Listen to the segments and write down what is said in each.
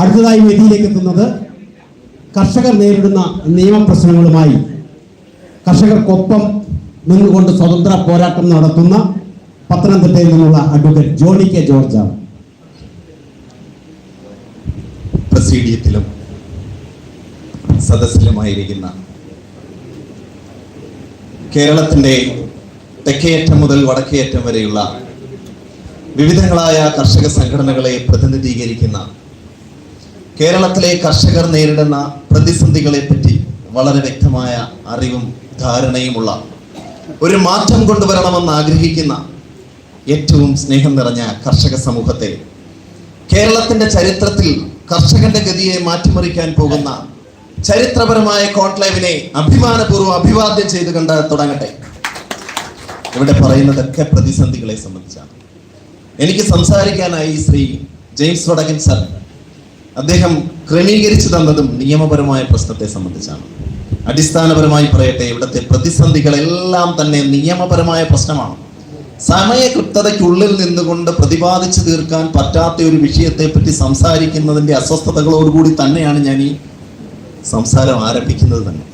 അടുത്തതായി വേദിയിലേക്ക് എത്തുന്നത് കർഷകർ നേരിടുന്ന നിയമപ്രശ്നങ്ങളുമായി കർഷകർക്കൊപ്പം നിന്നുകൊണ്ട് സ്വതന്ത്ര പോരാട്ടം നടത്തുന്ന പത്തനംതിട്ടയിൽ നിന്നുള്ള അഡ്വക്കേറ്റ് ജോണി കെ ജോർജാണ് പ്രസീഡിയത്തിലും സദസ്സിലുമായിരിക്കുന്ന കേരളത്തിന്റെ തെക്കേയറ്റം മുതൽ വടക്കേയറ്റം വരെയുള്ള വിവിധങ്ങളായ കർഷക സംഘടനകളെ പ്രതിനിധീകരിക്കുന്ന കേരളത്തിലെ കർഷകർ നേരിടുന്ന പ്രതിസന്ധികളെ പറ്റി വളരെ വ്യക്തമായ അറിവും ധാരണയുമുള്ള ഒരു മാറ്റം കൊണ്ടുവരണമെന്ന് ആഗ്രഹിക്കുന്ന ഏറ്റവും സ്നേഹം നിറഞ്ഞ കർഷക സമൂഹത്തെ കേരളത്തിന്റെ ചരിത്രത്തിൽ കർഷകന്റെ ഗതിയെ മാറ്റിമറിക്കാൻ പോകുന്ന ചരിത്രപരമായ കോൺക്ലേവിനെ അഭിമാനപൂർവം അഭിവാദ്യം ചെയ്ത് കണ്ട് തുടങ്ങട്ടെ. ഇവിടെ പറയുന്നതൊക്കെ പ്രതിസന്ധികളെ സംബന്ധിച്ചാണ്. എനിക്ക് സംസാരിക്കാനായി ശ്രീ ജെയിംസ് വടകൻ സർ അദ്ദേഹം ക്രമീകരിച്ചു തന്നതും നിയമപരമായ പ്രശ്നത്തെ സംബന്ധിച്ചാണ്. അടിസ്ഥാനപരമായി പറയട്ടെ ഇവിടുത്തെ പ്രതിസന്ധികളെല്ലാം തന്നെ നിയമപരമായ പ്രശ്നമാണ്. സമയകൃത്യതയ്ക്കുള്ളിൽ നിന്നുകൊണ്ട് പ്രതിപാദിച്ചു തീർക്കാൻ പറ്റാത്ത ഒരു വിഷയത്തെ പറ്റി സംസാരിക്കുന്നതിന്റെ അസ്വസ്ഥതകളോടുകൂടി തന്നെയാണ് ഞാൻ ഈ സംസാരം ആരംഭിക്കുന്നത് തന്നെ.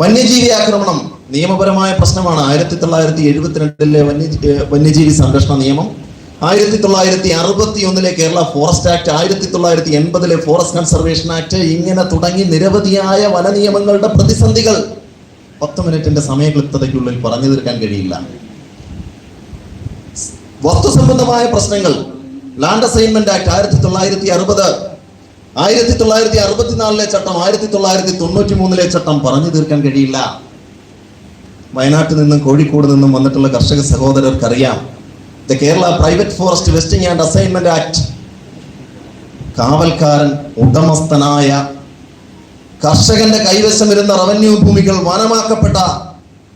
വന്യജീവി ആക്രമണം നിയമപരമായ പ്രശ്നമാണ്. ആയിരത്തി തൊള്ളായിരത്തി എഴുപത്തിരണ്ടിലെ വന്യ വന്യജീവി സംരക്ഷണ നിയമം ആയിരത്തി തൊള്ളായിരത്തി അറുപത്തി ഒന്നിലെ കേരള ഫോറസ്റ്റ് ആക്ട് ആയിരത്തി തൊള്ളായിരത്തി എൺപതിലെ ഫോറസ്റ്റ് കൺസർവേഷൻ ആക്ട് ഇങ്ങനെ തുടങ്ങി നിരവധിയായ വന നിയമങ്ങളുടെ പ്രതിസന്ധികൾ. പത്ത് മിനിറ്റിന്റെ സമയക്ലിപ്തതയ്ക്കുള്ളിൽ പറഞ്ഞു തീർക്കാൻ കഴിയില്ല. വസ്തുസംബന്ധമായ പ്രശ്നങ്ങൾ. ലാൻഡ് അസൈൻമെന്റ് ആക്ട് ആയിരത്തി തൊള്ളായിരത്തി അറുപത് ആയിരത്തി തൊള്ളായിരത്തി അറുപത്തിനാലിലെ ചട്ടം ആയിരത്തി തൊള്ളായിരത്തി തൊണ്ണൂറ്റി മൂന്നിലെ ചട്ടം പറഞ്ഞു തീർക്കാൻ കഴിയില്ല. വയനാട്ടിൽ നിന്നും കോഴിക്കോട് നിന്നും വന്നിട്ടുള്ള കർഷക സഹോദരർക്കറിയാം. The Kerala private forest vesting and assignment act. കാവൽക്കാരൻ ഉടമസ്ഥനായ കർഷകന്റെ കൈവശം വരുന്ന റവന്യൂ ഭൂമികൾ വനമാക്കപ്പെട്ട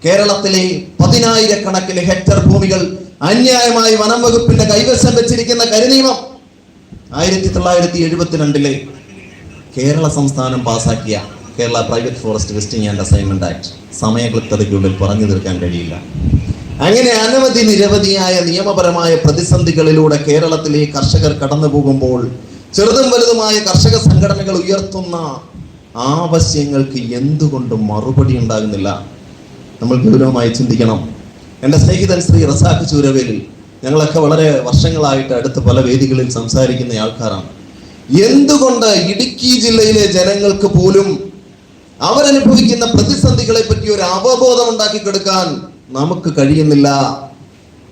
കേരളത്തിലെ പതിനായിരക്കണക്കിന് ഹെക്ടർ ഭൂമികൾ അന്യായമായി വനം വകുപ്പിന്റെ കൈവശം വെച്ചിരിക്കുന്ന കരിനിയമം ആയിരത്തി തൊള്ളായിരത്തി എഴുപത്തിരണ്ടിലെ കേരള സംസ്ഥാനം പാസാക്കിയ Kerala private forest vesting and assignment act. സമയക്ലിപ്തതയ്ക്കുള്ളിൽ പറഞ്ഞു തീർക്കാൻ കഴിയില്ല. അങ്ങനെ അനവധി നിരവധിയായ നിയമപരമായ പ്രതിസന്ധികളിലൂടെ കേരളത്തിലെ കർഷകർ കടന്നു പോകുമ്പോൾ ചെറുതും വലുതുമായ കർഷക സംഘടനകൾ ഉയർത്തുന്ന ആവശ്യങ്ങൾക്ക് എന്തുകൊണ്ടും മറുപടി ഉണ്ടാകുന്നില്ല? നമ്മൾ ഗൗരവമായി ചിന്തിക്കണം. എന്റെ സ്നേഹിതൻ ശ്രീ റസാഖ് ചൂരവേലിൽ ഞങ്ങളൊക്കെ വളരെ വർഷങ്ങളായിട്ട് അടുത്ത് പല വേദികളിൽ സംസാരിക്കുന്ന ആൾക്കാരാണ്. എന്തുകൊണ്ട് ഇടുക്കി ജില്ലയിലെ ജനങ്ങൾക്ക് പോലും അവരനുഭവിക്കുന്ന പ്രതിസന്ധികളെ പറ്റി ഒരു അവബോധം ഉണ്ടാക്കി കൊടുക്കാൻ നമുക്ക് കഴിയുന്നില്ല.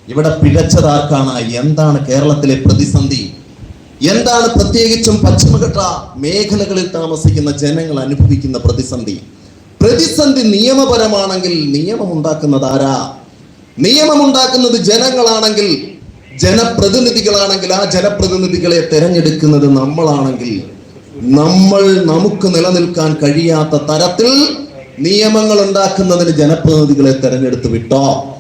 ഇവിടെ പിഴച്ചതാർക്കാണ്? എന്താണ് കേരളത്തിലെ പ്രതിസന്ധി? എന്താണ് പ്രത്യേകിച്ചും പശ്ചിമഘട്ട മേഖലകളിൽ താമസിക്കുന്ന ജനങ്ങൾ അനുഭവിക്കുന്ന പ്രതിസന്ധി? പ്രതിസന്ധി നിയമപരമാണെങ്കിൽ നിയമമുണ്ടാക്കുന്നത് ആരാ? നിയമമുണ്ടാക്കുന്നത് ജനങ്ങളാണെങ്കിൽ ജനപ്രതിനിധികളാണെങ്കിൽ ആ ജനപ്രതിനിധികളെ തെരഞ്ഞെടുക്കുന്നത് നമ്മളാണെങ്കിൽ. നമ്മൾ നമുക്ക് നിലനിൽക്കാൻ കഴിയാത്ത തരത്തിൽ നിയമങ്ങൾ ഉണ്ടാക്കുന്നതിന് ജനപ്രതിനിധികളെ തെരഞ്ഞെടുത്ത് വിട്ടോ?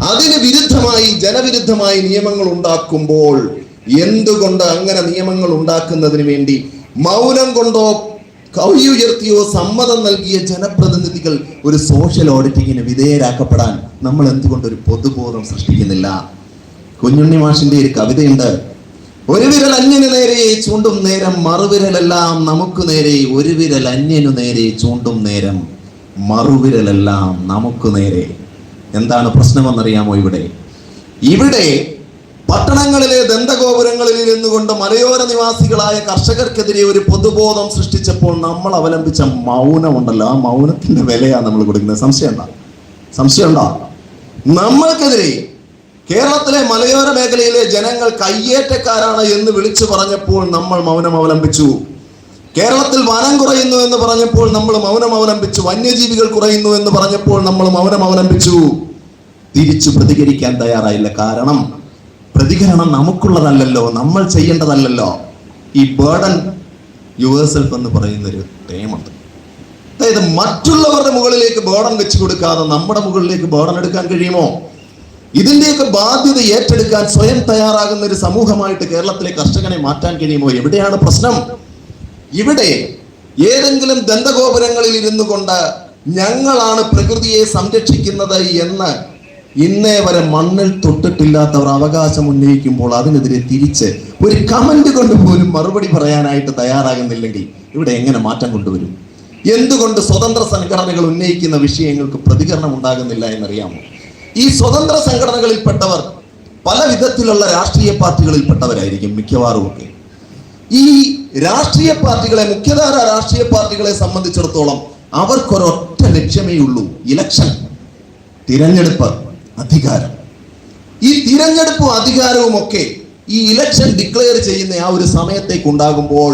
അതിന് വിരുദ്ധമായി ജനവിരുദ്ധമായി നിയമങ്ങൾ ഉണ്ടാക്കുമ്പോൾ എന്തുകൊണ്ട് അങ്ങനെ നിയമങ്ങൾ ഉണ്ടാക്കുന്നതിന് വേണ്ടി മൗനം കൊണ്ടോ കൈ സമ്മതം നൽകിയ ജനപ്രതിനിധികൾ ഒരു സോഷ്യൽ ഓഡിറ്റിങ്ങിന് വിധേയരാക്കപ്പെടാൻ നമ്മൾ എന്തുകൊണ്ട് ഒരു പൊതുബോധം സൃഷ്ടിക്കുന്നില്ല? കുഞ്ഞുണ്ണി മാഷിന്റെ ഒരു കവിതയുണ്ട്. ഒരു വിരൽ അന്യനു നേരെ ചൂണ്ടും നേരം മറുവിരലെല്ലാം നമുക്ക് നേരെ ഒരു വിരൽ അന്യനു നേരെ ചൂണ്ടും നേരം. മറുവിരലെല്ലാം നമുക്ക് നേരെ. എന്താണ് പ്രശ്നമെന്നറിയാമോ ഇവിടെ? ഇവിടെ പട്ടണങ്ങളിലെ ദന്തഗോപുരങ്ങളിൽ ഇരുന്നുകൊണ്ട് മലയോര നിവാസികളായ കർഷകർക്കെതിരെ ഒരു പൊതുബോധം സൃഷ്ടിച്ചപ്പോൾ നമ്മൾ അവലംബിച്ച മൗനമുണ്ടല്ലോ. ആ മൗനത്തിന്റെ വിലയാണ് നമ്മൾ കൊടുക്കുന്നത്. സംശയമുണ്ടോ? സംശയമുണ്ടോ? നമ്മൾക്കെതിരെ കേരളത്തിലെ മലയോര മേഖലയിലെ ജനങ്ങൾ കയ്യേറ്റക്കാരാണ് എന്ന് വിളിച്ചു പറഞ്ഞപ്പോൾ നമ്മൾ മൗനം അവലംബിച്ചു. കേരളത്തിൽ വനം കുറയുന്നു എന്ന് പറഞ്ഞപ്പോൾ നമ്മൾ മൗനം അവലംബിച്ചു വന്യജീവികൾ കുറയുന്നു എന്ന് പറഞ്ഞപ്പോൾ നമ്മൾ മൗനം അവലംബിച്ചു. തിരിച്ചു പ്രതികരിക്കാൻ തയ്യാറായില്ല. കാരണം പ്രതികരണം നമുക്കുള്ളതല്ലല്ലോ നമ്മൾ ചെയ്യേണ്ടതല്ലല്ലോ. ഈ ബേർഡൻ യുവേഴ്സെൽഫ് എന്ന് പറയുന്ന ഒരു ടേമുണ്ട് അതായത് മറ്റുള്ളവരുടെ മുകളിലേക്ക് ബേർഡൻ വെച്ചു കൊടുക്കാതെ നമ്മുടെ മുകളിലേക്ക് ബേർഡൻ എടുക്കാൻ കഴിയുമോ? ഇതിന്റെയൊക്കെ ബാധ്യത ഏറ്റെടുക്കാൻ സ്വയം തയ്യാറാകുന്ന ഒരു സമൂഹമായിട്ട് കേരളത്തിലെ കർഷകനെ മാറ്റാൻ കഴിയുമോ? എവിടെയാണ് പ്രശ്നം? ഇവിടെ ഏതെങ്കിലും ദന്തഗോപുരങ്ങളിൽ ഇരുന്നു കൊണ്ട് ഞങ്ങളാണ് പ്രകൃതിയെ സംരക്ഷിക്കുന്നത് എന്ന് ഇന്നേ വരെ മണ്ണിൽ തൊട്ടിട്ടില്ലാത്തവർ അവകാശം ഉന്നയിക്കുമ്പോൾ അതിനെതിരെ തിരിച്ച് ഒരു കമന്റ് കൊണ്ട് പോലും മറുപടി പറയാനായിട്ട് തയ്യാറാകുന്നില്ലെങ്കിൽ ഇവിടെ എങ്ങനെ മാറ്റം കൊണ്ടുവരും? എന്തുകൊണ്ട് സ്വതന്ത്ര സംഘടനകൾ ഉന്നയിക്കുന്ന വിഷയങ്ങൾക്ക് പ്രതികരണം ഉണ്ടാകുന്നില്ല എന്നറിയാമോ? ഈ സ്വതന്ത്ര സംഘടനകളിൽപ്പെട്ടവർ പല വിധത്തിലുള്ള രാഷ്ട്രീയ പാർട്ടികളിൽപ്പെട്ടവരായിരിക്കും മിക്കവാറും ഒക്കെ ഈ രാഷ്ട്രീയ പാർട്ടികളെ മുഖ്യധാര രാഷ്ട്രീയ പാർട്ടികളെ സംബന്ധിച്ചിടത്തോളം അവർക്കൊരൊറ്റ ലക്ഷ്യമേ ഉള്ളൂ ഇലക്ഷൻ. തിരഞ്ഞെടുപ്പ് അധികാരം. ഈ തിരഞ്ഞെടുപ്പും അധികാരവും ഒക്കെ ഈ ഇലക്ഷൻ ഡിക്ലെയർ ചെയ്യുന്ന ആ ഒരു സമയത്തേക്ക് ഉണ്ടാകുമ്പോൾ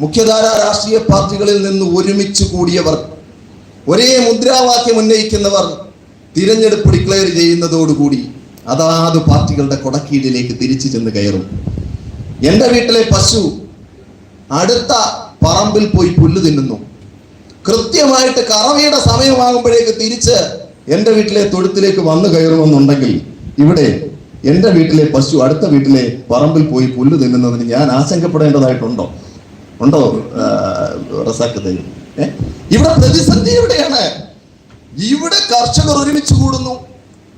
മുഖ്യധാര രാഷ്ട്രീയ പാർട്ടികളിൽ നിന്ന് ഒരുമിച്ച് കൂടിയവർ ഒരേ മുദ്രാവാക്യം ഉന്നയിക്കുന്നവർ തിരഞ്ഞെടുപ്പ് ഡിക്ലെയർ ചെയ്യുന്നതോടുകൂടി അതാത് പാർട്ടികളുടെ കൊടക്കീഴിലേക്ക് തിരിച്ചു ചെന്ന് കയറും. എന്റെ വീട്ടിലെ പശു അടുത്ത പറമ്പിൽ പോയി പുല്ല് തിന്നുന്നു. കൃത്യമായിട്ട് കറവയുടെ സമയമാകുമ്പോഴേക്ക് തിരിച്ച് എന്റെ വീട്ടിലെ തൊഴുത്തിലേക്ക് വന്നു കയറുമെന്നുണ്ടെങ്കിൽ ഇവിടെ എന്റെ വീട്ടിലെ പശു അടുത്ത വീട്ടിലെ പറമ്പിൽ പോയി പുല്ല് തിന്നുന്നതിന് ഞാൻ ആശങ്കപ്പെടേണ്ടതായിട്ടുണ്ടോ? ഉണ്ടോ റസാക്ക് ഇവിടെ പ്രതിസന്ധി എവിടെയാണ്? ഇവിടെ കർഷകർ ഒരുമിച്ച് കൂടുന്നു.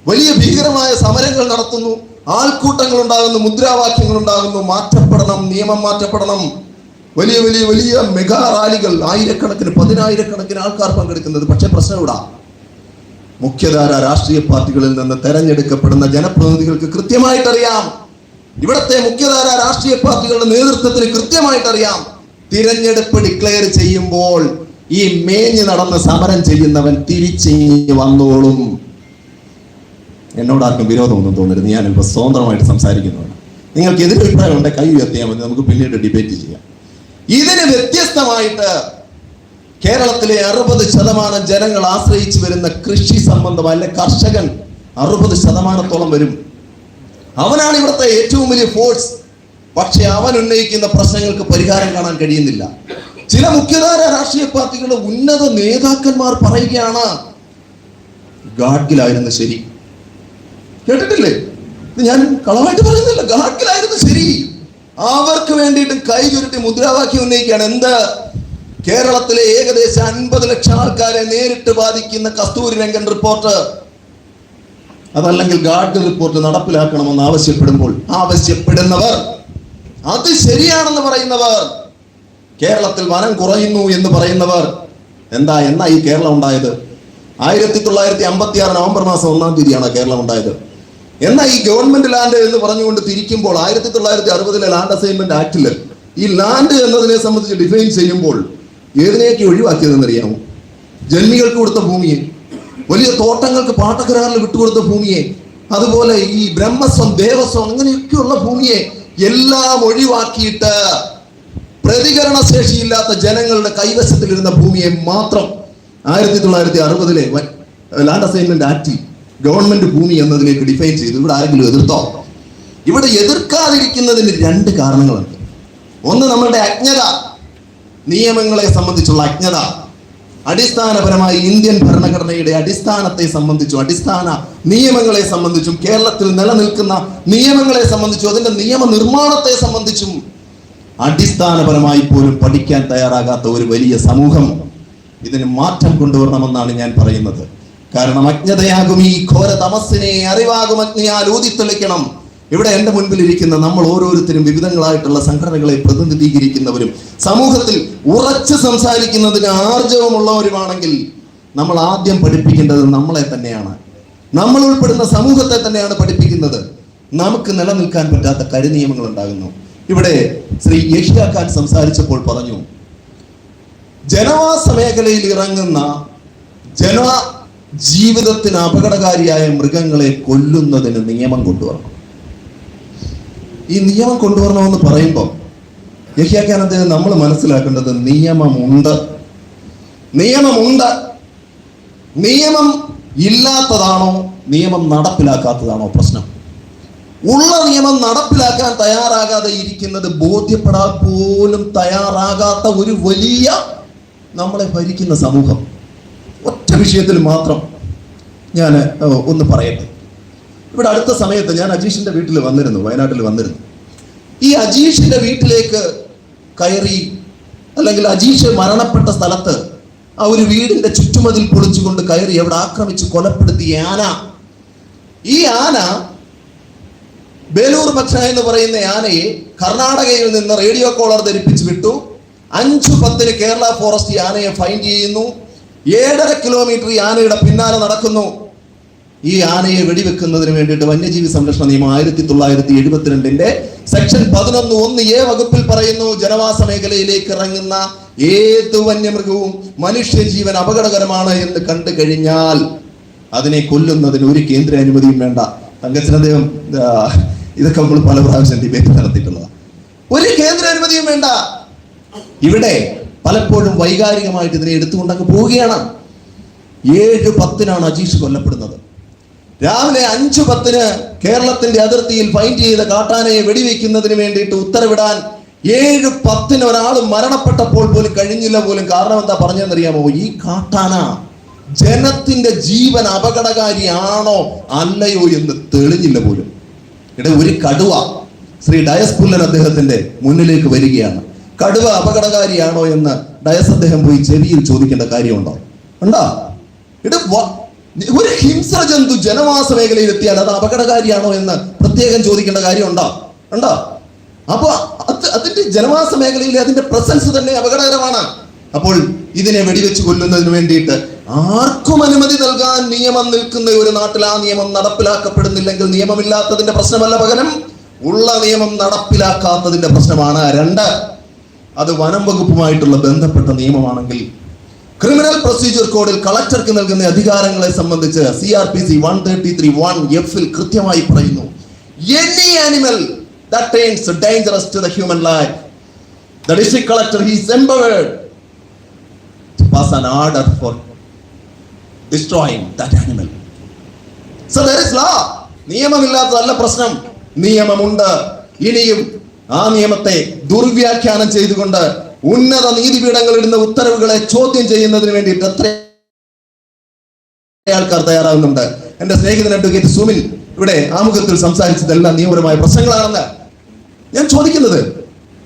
വലിയ ഭീകരമായ സമരങ്ങൾ നടത്തുന്നു. ആൾക്കൂട്ടങ്ങൾ ഉണ്ടാകുന്നു മുദ്രാവാക്യങ്ങൾ ഉണ്ടാകുന്നു മാറ്റപ്പെടണം നിയമം മാറ്റപ്പെടണം. വലിയ വലിയ വലിയ മെഗാ റാലികൾ ആയിരക്കണക്കിന് പതിനായിരക്കണക്കിന് ആൾക്കാർ പങ്കെടുക്കുന്നത്. പക്ഷേ പ്രശ്നം ഇവിടാ മുഖ്യധാര രാഷ്ട്രീയ പാർട്ടികളിൽ നിന്ന് തെരഞ്ഞെടുക്കപ്പെടുന്ന ജനപ്രതിനിധികൾക്ക് കൃത്യമായിട്ടറിയാം. ഇവിടത്തെ മുഖ്യധാര രാഷ്ട്രീയ പാർട്ടികളുടെ നേതൃത്വത്തിന് കൃത്യമായിട്ടറിയാം. തിരഞ്ഞെടുപ്പ് ഡിക്ലെയർ ചെയ്യുമ്പോൾ ഈ മേഞ്ഞ് നടന്ന് സമരം ചെയ്യുന്നവൻ തിരിച്ചിങ്ങി വന്നോളും. എന്നോട് ആർക്കും വിരോധമൊന്നും തോന്നരുത്. ഞാനിപ്പോൾ സ്വതന്ത്രമായിട്ട് സംസാരിക്കുന്നതാണ്. നിങ്ങൾക്ക് എതിരഭിപ്രായം ഉണ്ടെങ്കിൽ കൈ ഉയർത്തിയാൽ മതി. നമുക്ക് പിന്നീട് ഡിബേറ്റ് ചെയ്യാം. ഇതിന് വ്യത്യസ്തമായിട്ട് കേരളത്തിലെ അറുപത് ശതമാനം ജനങ്ങൾ ആശ്രയിച്ചു വരുന്ന കൃഷി സംബന്ധം അല്ലെ കർഷകൻ അറുപത് ശതമാനത്തോളം വരും. അവനാണ് ഇവിടുത്തെ ഏറ്റവും വലിയ ഫോഴ്സ് പക്ഷെ അവൻ ഉന്നയിക്കുന്ന പ്രശ്നങ്ങൾക്ക് പരിഹാരം കാണാൻ കഴിയുന്നില്ല. ചില മുഖ്യധാര രാഷ്ട്രീയ പാർട്ടികളുടെ ഉന്നത നേതാക്കന്മാർ പറയുകയാണ് ഗാഡ്ഗിലായിരുന്നു ശരി. കേട്ടിട്ടില്ലേ? ഞാൻ കളവായിട്ട് പറയുന്നില്ല ഗാഡ്ഗിലായിരുന്നു ശരി. അവർക്ക് വേണ്ടിയിട്ട് കൈ ചുരുട്ടി മുദ്രാവാക്യം ഉന്നയിക്കുകയാണ്. എന്ത്? കേരളത്തിലെ ഏകദേശം അൻപത് ലക്ഷം ആൾക്കാരെ നേരിട്ട് ബാധിക്കുന്ന കസ്തൂരി രംഗൻ റിപ്പോർട്ട്. അതല്ലെങ്കിൽ ഗാർഡ് റിപ്പോർട്ട് നടപ്പിലാക്കണമെന്ന് ആവശ്യപ്പെടുമ്പോൾ ആവശ്യപ്പെടുന്നവർ. അത് ശരിയാണെന്ന് പറയുന്നവർ. കേരളത്തിൽ വനം കുറയുന്നു എന്ന് പറയുന്നവർ. എന്താ എന്നാ ഈ കേരളം ഉണ്ടായത്? ആയിരത്തി തൊള്ളായിരത്തി അമ്പത്തി ആറ് നവംബർ മാസം ഒന്നാം തീയതിയാണ് കേരളം ഉണ്ടായത്. എന്നാൽ ഈ ഗവൺമെന്റ് ലാൻഡ് എന്ന് പറഞ്ഞുകൊണ്ട് തിരിക്കുമ്പോൾ ആയിരത്തി തൊള്ളായിരത്തി അറുപതിലെ ലാൻഡ് അസൈൻമെന്റ് ആക്ടിൽ ഈ ലാൻഡ് എന്നതിനെ സംബന്ധിച്ച് ഡിഫൈൻ ചെയ്യുമ്പോൾ ഏതിനെയൊക്കെ ഒഴിവാക്കിയതെന്ന് അറിയാമോ ജന്മികൾക്ക് കൊടുത്ത ഭൂമിയെ വലിയ തോട്ടങ്ങൾക്ക് പാട്ടക്കരാറിൽ വിട്ടുകൊടുത്ത ഭൂമിയെ അതുപോലെ ഈ ബ്രഹ്മസ്വം ദേവസ്വം അങ്ങനെയൊക്കെയുള്ള ഭൂമിയെ എല്ലാം ഒഴിവാക്കിയിട്ട് പ്രതികരണ ശേഷിയില്ലാത്ത ജനങ്ങളുടെ കൈവശത്തിലിരുന്ന ഭൂമിയെ മാത്രം ആയിരത്തി തൊള്ളായിരത്തി അറുപതിലെ ലാൻഡ് അസൈൻമെന്റ് ആക്ടിൽ ഗവൺമെന്റ് ഭൂമി എന്നതിലേക്ക് ഡിഫൈൻ ചെയ്തു. ഇവിടെ ആരെങ്കിലും എതിർത്തോ? ഇവിടെ എതിർക്കാതിരിക്കുന്നതിന് രണ്ട് കാരണങ്ങളുണ്ട്. ഒന്ന് നമ്മളുടെ അജ്ഞത. നിയമങ്ങളെ സംബന്ധിച്ചുള്ള അജ്ഞത. അടിസ്ഥാനപരമായി ഇന്ത്യൻ ഭരണഘടനയുടെ അടിസ്ഥാനത്തെ സംബന്ധിച്ചും അടിസ്ഥാന നിയമങ്ങളെ സംബന്ധിച്ചും കേരളത്തിൽ നിലനിൽക്കുന്ന നിയമങ്ങളെ സംബന്ധിച്ചും അതിന്റെ നിയമനിർമ്മാണത്തെ സംബന്ധിച്ചും അടിസ്ഥാനപരമായി പോലും പഠിക്കാൻ തയ്യാറാകാത്ത ഒരു വലിയ സമൂഹം ഇതിന് മാറ്റം കൊണ്ടുവരണമെന്നാണ് ഞാൻ പറയുന്നത്. കാരണം അജ്ഞതയാകും ഈ ഘോര തമസ്സിനെ അറിവാകും അഗ്നിയാൽ ഊതിത്തെളിക്കണം. ഇവിടെ എന്റെ മുൻപിൽ ഇരിക്കുന്ന നമ്മൾ ഓരോരുത്തരും വിവിധങ്ങളായിട്ടുള്ള സംഘടനകളെ പ്രതിനിധീകരിക്കുന്നവരും സമൂഹത്തിൽ ഉറച്ചു സംസാരിക്കുന്നതിന് ആർജവമുള്ളവരുമാണെങ്കിൽ നമ്മൾ ആദ്യം പഠിപ്പിക്കേണ്ടത് നമ്മളെ തന്നെയാണ്. നമ്മൾ ഉൾപ്പെടുന്ന സമൂഹത്തെ തന്നെയാണ് പഠിപ്പിക്കുന്നത്. നമുക്ക് നിലനിൽക്കാൻ പറ്റാത്ത കരിനിയമങ്ങൾ ഉണ്ടാകുന്നു ഇവിടെ ശ്രീ യേഷ്യ സംസാരിച്ചപ്പോൾ പറഞ്ഞു ജനവാസ മേഖലയിൽ ഇറങ്ങുന്ന ജന ജീവിതത്തിന് അപകടകാരിയായ മൃഗങ്ങളെ കൊല്ലുന്നതിന് നിയമം കൊണ്ടുവരണം. ഈ നിയമം കൊണ്ടുവരണമെന്ന് പറയുമ്പോൾ യഹ്യാഖ്യാനത്തിന് നമ്മൾ മനസ്സിലാക്കേണ്ടത് നിയമമുണ്ട്. നിയമമുണ്ട്. നിയമം ഇല്ലാത്തതാണോ? നിയമം നടപ്പിലാക്കാത്തതാണോ പ്രശ്നം? ഉള്ള നിയമം നടപ്പിലാക്കാൻ തയ്യാറാകാതെ ഇരിക്കുന്നത് ബോധ്യപ്പെടാൻ പോലും തയ്യാറാകാത്ത ഒരു വലിയ നമ്മളെ ഭരിക്കുന്ന സമൂഹം. ഒറ്റ വിഷയത്തിൽ മാത്രം ഞാൻ ഒന്ന് പറയട്ടെ. ഇവിടെ അടുത്ത സമയത്ത് ഞാൻ അജീഷിന്റെ വീട്ടിൽ വന്നിരുന്നു വയനാട്ടിൽ വന്നിരുന്നു. ഈ അജീഷിന്റെ വീട്ടിലേക്ക് കയറി അല്ലെങ്കിൽ അജീഷ് മരണപ്പെട്ട സ്ഥലത്ത് ആ ഒരു വീടിന്റെ ചുറ്റുമതിൽ പൊളിച്ചുകൊണ്ട് കയറി അവിടെ ആക്രമിച്ച് കൊലപ്പെടുത്തിയ ആന. ഈ ആന ബേലൂർ പക്ഷ എന്ന് പറയുന്ന ആനയെ കർണാടകയിൽ നിന്ന് റേഡിയോ കോളർ ധരിപ്പിച്ച് വിട്ടു. അഞ്ചു പത്തിന് കേരള ഫോറസ്റ്റ് ആനയെ ഫൈൻഡ് ചെയ്യുന്നു. ഏഴര കിലോമീറ്റർ ഈ ആനയുടെ പിന്നാലെ നടക്കുന്നു. ഈ ആനയെ വെടിവെക്കുന്നതിന് വേണ്ടിയിട്ട് വന്യജീവി സംരക്ഷണ നിയമം ആയിരത്തി തൊള്ളായിരത്തി എഴുപത്തിരണ്ടിന്റെ സെക്ഷൻ പതിനൊന്ന് ഒന്ന് എ വകുപ്പിൽ പറയുന്നു ജനവാസ മേഖലയിലേക്ക് ഇറങ്ങുന്ന ഏത് വന്യമൃഗവും മനുഷ്യജീവൻ അപകടകരമാണ് എന്ന് കണ്ടു കഴിഞ്ഞാൽ അതിനെ കൊല്ലുന്നതിന് ഒരു കേന്ദ്ര അനുമതിയും വേണ്ട തങ്കച്ചനദ്ദേഹം ഇതൊക്കെ നമ്മൾ പല പ്രാവശ്യം ഡിബേറ്റ് നടത്തിയിട്ടുള്ളതാണ് ഒരു കേന്ദ്ര അനുമതിയും വേണ്ട. ഇവിടെ പലപ്പോഴും വൈകാരികമായിട്ട് ഇതിനെ എടുത്തുകൊണ്ടങ്ങ് പോവുകയാണ്. ഏഴ് പത്തിനാണ് അജീഷ് കൊല്ലപ്പെടുന്നത്. രാവിലെ അഞ്ചു പത്തിന് കേരളത്തിന്റെ അതിർത്തിയിൽ ഫൈറ്റ് ചെയ്ത കാട്ടാനയെ വെടിവെക്കുന്നതിന് വേണ്ടിയിട്ട് ഉത്തരവിടാൻ ഏഴ് പത്തിന് ഒരാൾ മരണപ്പെട്ടപ്പോൾ പോലും കഴിഞ്ഞില്ല പോലും. കാരണം എന്താ പറഞ്ഞതെന്നറിയാമോ? ഈ കാട്ടാന ജനത്തിന്റെ ജീവൻ അപകടകാരിയാണോ അല്ലയോ എന്ന് തെളിഞ്ഞില്ല പോലും. ഇവിടെ ഒരു കടുവ ശ്രീ ഡയസ്പുല്ലൻ അദ്ദേഹത്തിന്റെ മുന്നിലേക്ക് വരികയാണ്. കടുവ അപകടകാരിയാണോ എന്ന് ഡയസ് അദ്ദേഹം പോയി ചെവിയിൽ ചോദിക്കേണ്ട കാര്യമുണ്ടോ? ഉണ്ടോ? ഇത് ഒരു ഹിംസ്ര ജന്തു ജനവാസ മേഖലയിൽ എത്തിയാൽ അത് അപകടകാരിയാണോ എന്ന് പ്രത്യേകം ചോദിക്കേണ്ട കാര്യമുണ്ടോ? ഉണ്ടോ? അപ്പൊ അത് അതിന്റെ ജനവാസ മേഖലയിൽ അതിന്റെ പ്രസൻസ് തന്നെ അപകടകരമാണ്. അപ്പോൾ ഇതിനെ വെടിവെച്ച് കൊല്ലുന്നതിന് വേണ്ടിയിട്ട് ആർക്കും അനുമതി നൽകാൻ നിയമം നിൽക്കുന്ന ഒരു നാട്ടിൽ ആ നിയമം നടപ്പിലാക്കപ്പെടുന്നില്ലെങ്കിൽ നിയമമില്ലാത്തതിന്റെ പ്രശ്നമല്ല പകരം ഉള്ള നിയമം നടപ്പിലാക്കാത്തതിന്റെ പ്രശ്നമാണ് രണ്ട്. അത് വനം വകുപ്പുമായിട്ടുള്ള ബന്ധപ്പെട്ട നിയമമാണെങ്കിൽ ക്രിമിനൽ പ്രൊസീജിയർ കോഡിൽ കളക്ടർക്ക് നൽകുന്ന അധികാരങ്ങളെ സംബന്ധിച്ച് C R P C one thirty three one എഫിൽ കൃത്യമായി പറയുന്നു. Any animal turns dangerous to the human life the district collector he is empowered to pass an order for destroying that animal. So there is നിയമമില്ലാത്തതല്ല പ്രശ്നം. നിയമമുണ്ട്. ഇനിയും ആ നിയമത്തെ ദുർവ്യാഖ്യാനം ചെയ്തുകൊണ്ട് ഉന്നത നീതിപീഠങ്ങൾ ഇടുന്ന ഉത്തരവുകളെ ചോദ്യം ചെയ്യുന്നതിന് വേണ്ടിയിട്ട് എത്ര ആൾക്കാർ തയ്യാറാകുന്നുണ്ട്. എന്റെ സ്നേഹിതൻ അഡ്വക്കേറ്റ് സുമിൻ ഇവിടെ ആമുഖത്തിൽ സംസാരിച്ചതെല്ലാം നിയമപരമായ പ്രശ്നങ്ങളാണെന്ന് ഞാൻ ചോദിക്കുന്നത്.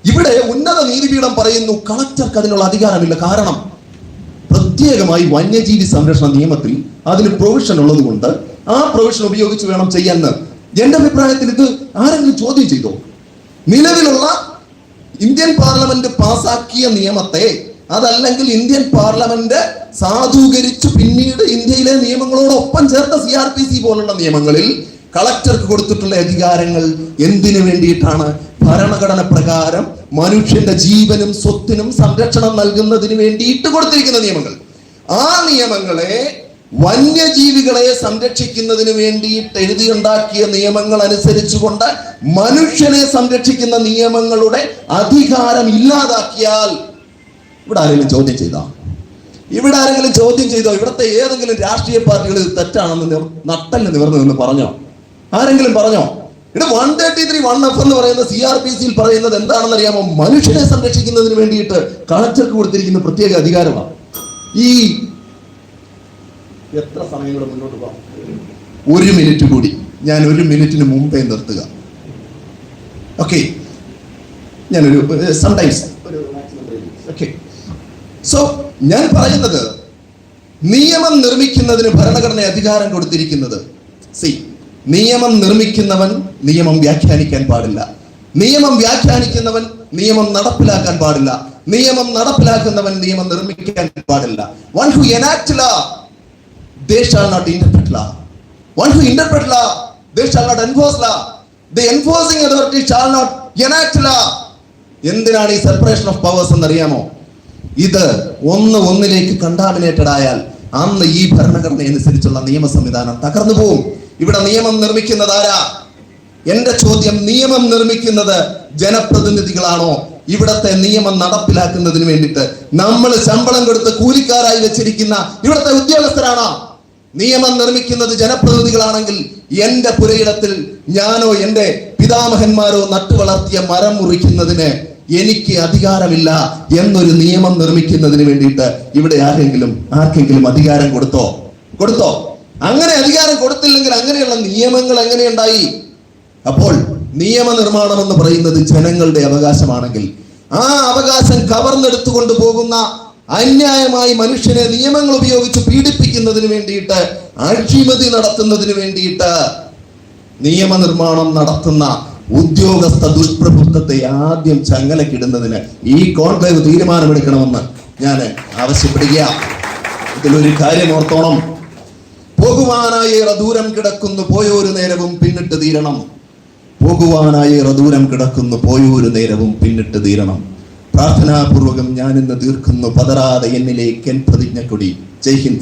ഇവിടെ ഉന്നത നീതിപീഠം പറയുന്നു കളക്ടർക്ക് അതിനുള്ള അധികാരമില്ല. കാരണം പ്രത്യേകമായി വന്യജീവി സംരക്ഷണ നിയമത്തിൽ അതിന് പ്രൊവിഷൻ ഉള്ളത് കൊണ്ട് ആ പ്രൊവിഷൻ ഉപയോഗിച്ച് വേണം ചെയ്യാന്ന് എന്റെ അഭിപ്രായത്തിൽ ഇത് ആരെങ്കിലും ചോദ്യം ചെയ്തോ? നിലവിലുള്ള ഇന്ത്യൻ പാർലമെന്റ് പാസാക്കിയ നിയമത്തെ അതല്ലെങ്കിൽ ഇന്ത്യൻ പാർലമെന്റ് സാധൂകരിച്ച് പിന്നീട് ഇന്ത്യയിലെ നിയമങ്ങളോടൊപ്പം ചേർത്ത സി ആർ പി സി പോലുള്ള നിയമങ്ങളിൽ കളക്ടർക്ക് കൊടുത്തിട്ടുള്ള അധികാരങ്ങൾ എന്തിനു വേണ്ടിയിട്ടാണ്? ഭരണഘടന പ്രകാരം മനുഷ്യന്റെ ജീവനും സ്വത്തിനും സംരക്ഷണം നൽകുന്നതിന് വേണ്ടിയിട്ട് കൊടുത്തിരിക്കുന്ന നിയമങ്ങൾ. ആ നിയമങ്ങളെ വന്യജീവികളെ സംരക്ഷിക്കുന്നതിന് വേണ്ടിയിട്ട് എഴുതിയുണ്ടാക്കിയ നിയമങ്ങൾ അനുസരിച്ചുകൊണ്ട് മനുഷ്യനെ സംരക്ഷിക്കുന്ന നിയമങ്ങളുടെ അധികാരം ഇല്ലാതാക്കിയാൽ ഇവിടെ ആരെങ്കിലും ചോദ്യം ചെയ്താ? ഇവിടെ ആരെങ്കിലും ചോദ്യം ചെയ്തോ? ഇവിടുത്തെ ഏതെങ്കിലും രാഷ്ട്രീയ പാർട്ടികൾ ഇത് തെറ്റാണെന്ന് നട്ടല്ല നട്ടൽ നിവർന്നു എന്ന് പറഞ്ഞോ? ആരെങ്കിലും പറഞ്ഞോ? ഇവിടെ one thirty three one F എന്ന് പറയുന്ന സി ആർ പി സിയിൽ പറയുന്നത് എന്താണെന്ന് അറിയാമോ മനുഷ്യനെ സംരക്ഷിക്കുന്നതിന് വേണ്ടിയിട്ട് കളക്ടർക്ക് കൊടുത്തിരിക്കുന്ന പ്രത്യേക അധികാരമാണ്. ഈ എത്ര സമയം കൂടെ മുന്നോട്ട് പോകാം? ഒരു മിനിറ്റ് കൂടി. ഞാൻ ഒരു മിനിറ്റിന് മുമ്പേ നിർത്തുക. ഓക്കെ ഞാനൊരു സംടൈംസ് ഓക്കെ സോ ഞാൻ പറയുന്നത് നിയമം നിർമ്മിക്കുന്നതിന് ഭരണഘടന അധികാരം കൊടുത്തിരിക്കുന്നത്. സി നിയമം നിർമ്മിക്കുന്നവൻ നിയമം വ്യാഖ്യാനിക്കാൻ പാടില്ല. നിയമം വ്യാഖ്യാനിക്കുന്നവൻ നിയമം നടപ്പിലാക്കാൻ പാടില്ല. നിയമം നടപ്പിലാക്കുന്നവൻ നിയമം നിർമ്മിക്കാൻ പാടില്ല. One who enact law they shall not interpret law. One who interpret law, they shall not enforce law. The enforcing authority shall not enact law. എന്തിനാണ് ഈ സെപ്പറേഷൻ ഓഫ് പവേഴ്സ് എന്നറിയാമോ ഇത് ഒന്ന് ഒന്നിലേക്ക് കണ്ടാമിനേറ്റഡ് ആയാൽ അന്ന് ഈ ഭരണഘടന അനുസരിച്ചുള്ള നിയമ സംവിധാനം തകർന്നു പോവും ഇവിടെ നിയമം നിർമ്മിക്കുന്നത് ആരാ എന്റെ ചോദ്യം നിയമം നിർമ്മിക്കുന്നത് ജനപ്രതിനിധികളാണോ ഇവിടത്തെ നിയമം നടപ്പിലാക്കുന്നതിന് വേണ്ടിയിട്ട് നമ്മൾ ശമ്പളം കൊടുത്ത് കൂലിക്കാരായി വെച്ചിരിക്കുന്ന ഇവിടത്തെ ഉദ്യോഗസ്ഥരാണോ നിയമം നിർമ്മിക്കുന്നത് ജനപ്രതിനിധികളാണെങ്കിൽ എന്റെ പുരയിടത്തിൽ ഞാനോ എന്റെ പിതാമഹന്മാരോ നട്ടുവളർത്തിയ മരം മുറിക്കുന്നതിന് എനിക്ക് അധികാരമില്ല എന്നൊരു നിയമം നിർമ്മിക്കുന്നതിന് വേണ്ടിയിട്ട് ഇവിടെ ആരെങ്കിലും ആർക്കെങ്കിലും അധികാരം കൊടുത്തോ? കൊടുത്തോ? അങ്ങനെ അധികാരം കൊടുത്തില്ലെങ്കിൽ അങ്ങനെയുള്ള നിയമങ്ങൾ എങ്ങനെയുണ്ടായി? അപ്പോൾ നിയമനിർമ്മാണം എന്ന് പറയുന്നത് ജനങ്ങളുടെ അവകാശമാണെങ്കിൽ ആ അവകാശം കവർന്നെടുത്തുകൊണ്ട് പോകുന്ന അന്യായമായി മനുഷ്യനെ നിയമങ്ങൾ ഉപയോഗിച്ച് പീഡിപ്പിക്കുന്നതിന് വേണ്ടിയിട്ട് അഴിമതി നടത്തുന്നതിന് വേണ്ടിയിട്ട് നിയമനിർമ്മാണം നടത്തുന്ന ഉദ്യോഗസ്ഥ ദുഷ്പ്രഭുത്വത്തെ ആദ്യം ചങ്ങലക്കിടുന്നതിന് ഈ കോൺക്ലേവ് തീരുമാനമെടുക്കണമെന്ന് ഞാൻ ആവശ്യപ്പെടുക ഇതിലൊരു കാര്യം ഓർത്തോണം. പോകുവാനായേറെ ദൂരം കിടക്കുന്നു പോയൊരു നേരവും പിന്നിട്ട് തീരണം. പോകുവാനായേറെ ദൂരം കിടക്കുന്നു പോയൊരു നേരവും പിന്നിട്ട് തീരണം. പ്രാർത്ഥനാപൂർവകം ഞാനിന്ന് തീർക്കുന്നു പതറാതെ എന്നിലേക്ക് എൻ പ്രതിജ്ഞക്കൊടി. ജയ് ഹിന്ദ്.